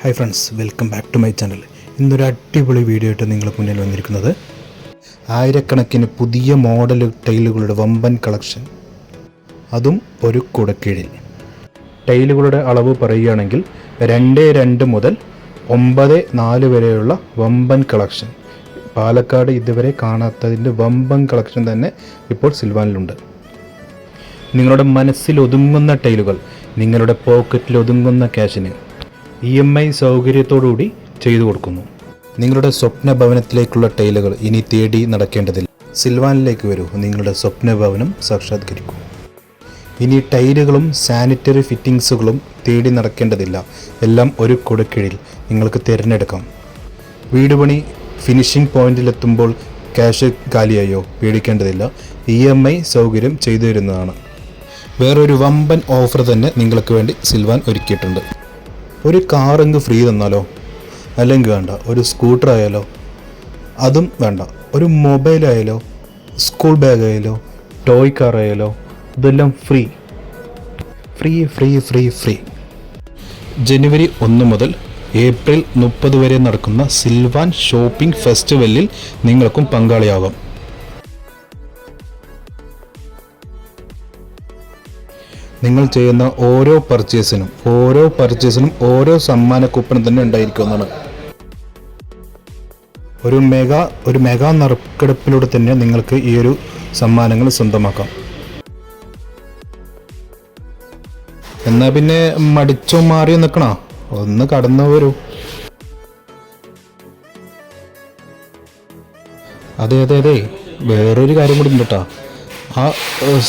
Hi friends welcome back to my channel ഇന്നൊരു അടിപൊളി video ആയിട്ട് നിങ്ങൾക്ക് മുന്നിൽ വന്നിരിക്കുന്നത്. ആയിരക്കണക്കിന് പുതിയ മോഡൽ ടൈലുകളുടെ വമ്പൻ കളക്ഷൻ അതും ഒരു കുടക്കീഴിൽ. ടൈലുകളുടെ അളവ് പറയുകയാണെങ്കിൽ രണ്ട് രണ്ട് മുതൽ ഒമ്പത് നാല് വരെയുള്ള വമ്പൻ കളക്ഷൻ പാലക്കാട് ഇതുവരെ കാണാത്തതിന്റെ വമ്പൻ കളക്ഷൻ തന്നെ ഇപ്പോൾ സിൽവാനിലുണ്ട്. നിങ്ങളുടെ മനസ്സിൽ ഒതുങ്ങുന്ന ടൈലുകൾ നിങ്ങളുടെ പോക്കറ്റിൽ ഒതുങ്ങുന്ന ക്യാഷിന് ഇ എം ഐ സൗകര്യത്തോടുകൂടി ചെയ്തു കൊടുക്കുന്നു. നിങ്ങളുടെ സ്വപ്ന ഭവനത്തിലേക്കുള്ള ടൈലുകൾ ഇനി തേടി നടക്കേണ്ടതില്ല. സിൽവാനിലേക്ക് വരൂ. നിങ്ങളുടെ സ്വപ്ന ഭവനം സാക്ഷാത്കരിക്കൂ. ഇനി ടൈലുകളും സാനിറ്ററി ഫിറ്റിങ്സുകളും തേടി നടക്കേണ്ടതില്ല. എല്ലാം ഒരു കൊടുക്കീഴിൽ നിങ്ങൾക്ക് തിരഞ്ഞെടുക്കാം. വീട് പണി ഫിനിഷിംഗ് പോയിന്റിലെത്തുമ്പോൾ ക്യാഷ് കാലിയായോ? പേടിക്കേണ്ടതില്ല. ഇ എം ഐ സൗകര്യം ചെയ്തു തരുന്നതാണ്. വേറൊരു വമ്പൻ ഓഫർ തന്നെ നിങ്ങൾക്ക് വേണ്ടി സിൽവാൻ ഒരുക്കിയിട്ടുണ്ട്. ഒരു കാർ കാറെങ്ക് ഫ്രീ തന്നാലോ? അല്ലെങ്കിൽ വേണ്ട ഒരു സ്കൂട്ടർ ആയാലോ? അതും വേണ്ട. ഒരു മൊബൈൽ ആയാലോ? സ്കൂൾ ബാഗ് ആയാലോ? ടോയ് കാർ ആയാലോ? ഇതെല്ലാം free free free free free ജനുവരി ഒന്ന് മുതൽ ഏപ്രിൽ മുപ്പത് വരെ നടക്കുന്ന സിൽവാൻ ഷോപ്പിംഗ് ഫെസ്റ്റിവലിൽ നിങ്ങൾക്കും പങ്കാളിയാകാം. നിങ്ങൾ ചെയ്യുന്ന ഓരോ പർച്ചേസിനും ഓരോ പർച്ചേസിനും ഓരോ സമ്മാന കൂപ്പൺ തന്നെ ഉണ്ടായിരിക്കുന്നതാണ് ഒരു മെഗാ ഒരു മെഗാ നറുക്കെടുപ്പിലൂടെ തന്നെ നിങ്ങൾക്ക് ഈ ഒരു സമ്മാനങ്ങൾ സ്വന്തമാക്കാം. എന്നാ പിന്നെ മടിച്ചോ മാറിയോ നിൽക്കണോ? ഒന്ന് കടന്നു വരൂ. അതെ അതെ അതെ. വേറൊരു കാര്യം കൂടി ഉണ്ട് കേട്ടോ. ആ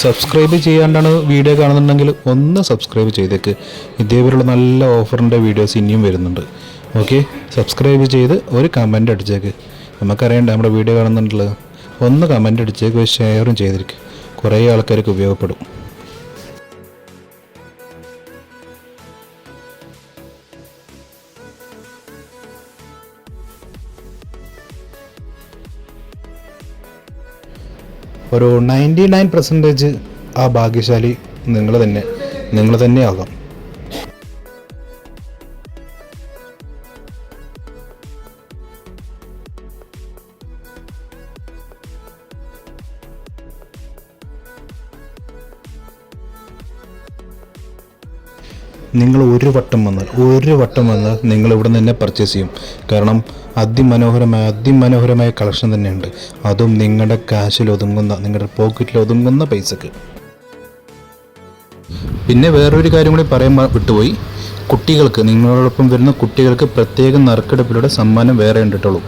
സബ്സ്ക്രൈബ് ചെയ്യാണ്ടാണ് വീഡിയോ കാണുന്നുണ്ടെങ്കിൽ ഒന്ന് സബ്സ്ക്രൈബ് ചെയ്തേക്ക്. ഇതേപോലുള്ള നല്ല ഓഫറിന്റെ വീഡിയോസ് ഇനിയും വരുന്നുണ്ട്. ഓക്കെ? സബ്സ്ക്രൈബ് ചെയ്ത് ഒരു കമന്റ് അടിച്ചേക്ക്. നമുക്കറിയണ്ട നമ്മുടെ വീഡിയോ കാണുന്നുണ്ടല്ലോ. ഒന്ന് കമന്റ് അടിച്ചേക്ക് ഷെയറും ചെയ്തിരിക്കും. കുറേ ആൾക്കാർക്ക് ഉപയോഗപ്പെടും. ഒരു നയന്റി നയൻ പെർസെന്റേജ് ആ ഭാഗ്യശാലി നിങ്ങൾ തന്നെ നിങ്ങൾ തന്നെ ആകാം നിങ്ങൾ ഒരു വട്ടം വന്നാൽ ഒരു വട്ടം വന്നാൽ നിങ്ങൾ ഇവിടെ നിന്ന് തന്നെ പർച്ചേസ് ചെയ്യും. കാരണം അതിമനോഹരമായ അതിമനോഹരമായ കളക്ഷൻ തന്നെയുണ്ട്. അതും നിങ്ങളുടെ കാശിൽ ഒതുങ്ങുന്ന നിങ്ങളുടെ പോക്കറ്റിൽ ഒതുങ്ങുന്ന പൈസക്ക്. പിന്നെ വേറൊരു കാര്യം കൂടി പറയാൻ വിട്ടുപോയി. കുട്ടികൾക്ക് നിങ്ങളോടൊപ്പം വരുന്ന കുട്ടികൾക്ക് പ്രത്യേക നറുക്കെടുപ്പിലൂടെ സമ്മാനം വേറെ ഉണ്ടിട്ടുള്ളൂ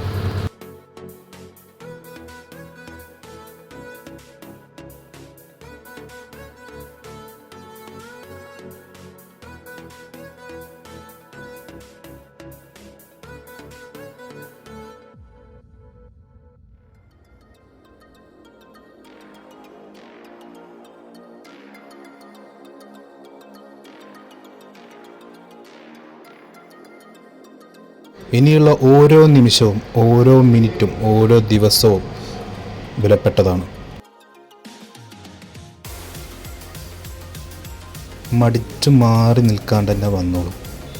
ഇനിയുള്ള ഓരോ നിമിഷവും ഓരോ മിനിറ്റും ഓരോ ദിവസവും വിലപ്പെട്ടതാണ്. മടിച്ചു മാറി നിൽക്കാണ്ട് തന്നെ വന്നോളൂ.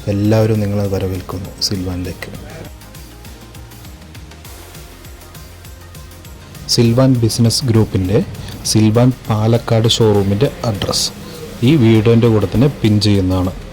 എല്ലാവരും നിങ്ങളെ വരവേൽക്കുന്നു സിൽവാനിലേക്ക്. സിൽവാൻ ബിസിനസ് ഗ്രൂപ്പിന്റെ സിൽവാൻ പാലക്കാട് ഷോറൂമിന്റെ അഡ്രസ്സ്. ഈ വീഡിയോന്റെ കൂടെ തന്നെ പിൻ ചെയ്യുന്നതാണ്.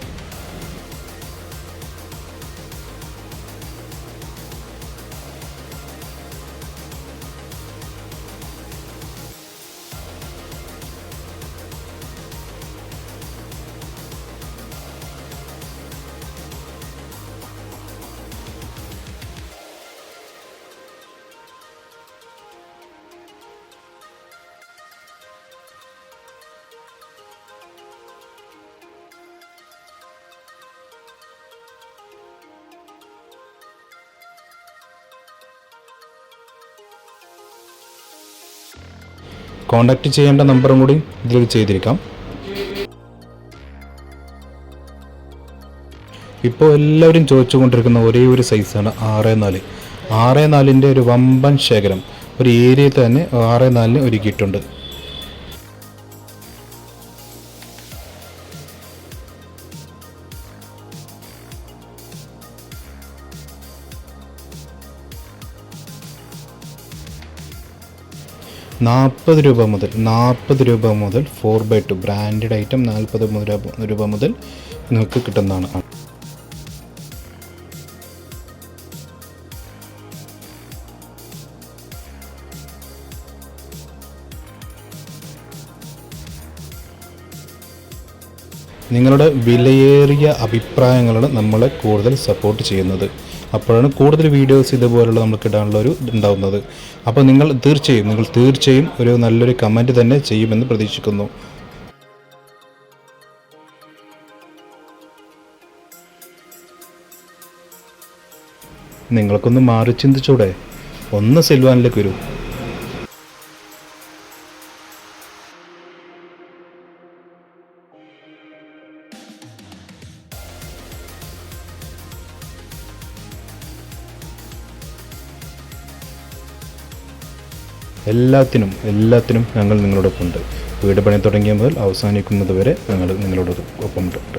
കോണ്ടാക്ട് ചെയ്യേണ്ട നമ്പറും കൂടി ഇതിൽ ചെയ്തിരിക്കാം. ഇപ്പോൾ എല്ലാവരും ചോദിച്ചുകൊണ്ടിരിക്കുന്ന ഒരേ ഒരു സൈസാണ് ആറ് നാല്. ആറ് നാലിന്റെ ഒരു വമ്പൻ ശേഖരം ഒരു ഏരിയയിൽ തന്നെ ആറ് നാലിന് ഒരുക്കിയിട്ടുണ്ട്. നാൽപ്പത് രൂപ മുതൽ നാൽപ്പത് രൂപ മുതൽ four by two branded item നാൽപ്പത് രൂപ മുതൽ നിങ്ങൾക്ക് കിട്ടുന്നതാണ്. നിങ്ങളുടെ വിലയേറിയ അഭിപ്രായങ്ങളാണ് നമ്മളെ കൂടുതൽ സപ്പോർട്ട് ചെയ്യുന്നത്. അപ്പോഴാണ് കൂടുതൽ വീഡിയോസ് ഇതുപോലുള്ള നമുക്ക് ഇടാനുള്ള ഒരു ഉണ്ടാവുന്നത് അപ്പോൾ നിങ്ങൾ തീർച്ചയായും നിങ്ങൾ തീർച്ചയായും ഒരു നല്ലൊരു കമന്റ് തന്നെ ചെയ്യുമെന്ന് പ്രതീക്ഷിക്കുന്നു. നിങ്ങൾക്കൊന്ന് മാറി ചിന്തിച്ചൂടെ? ഒന്ന് സെൽവാനിലേക്ക് വരൂ. എല്ലാത്തിനും എല്ലാത്തിനും ഞങ്ങൾ നിങ്ങളോടൊപ്പമുണ്ട്. വീട് പണി തുടങ്ങിയ മുതൽ അവസാനിക്കുന്നത് വരെ ഞങ്ങൾ നിങ്ങളോടൊപ്പം ഒപ്പം ഉണ്ട്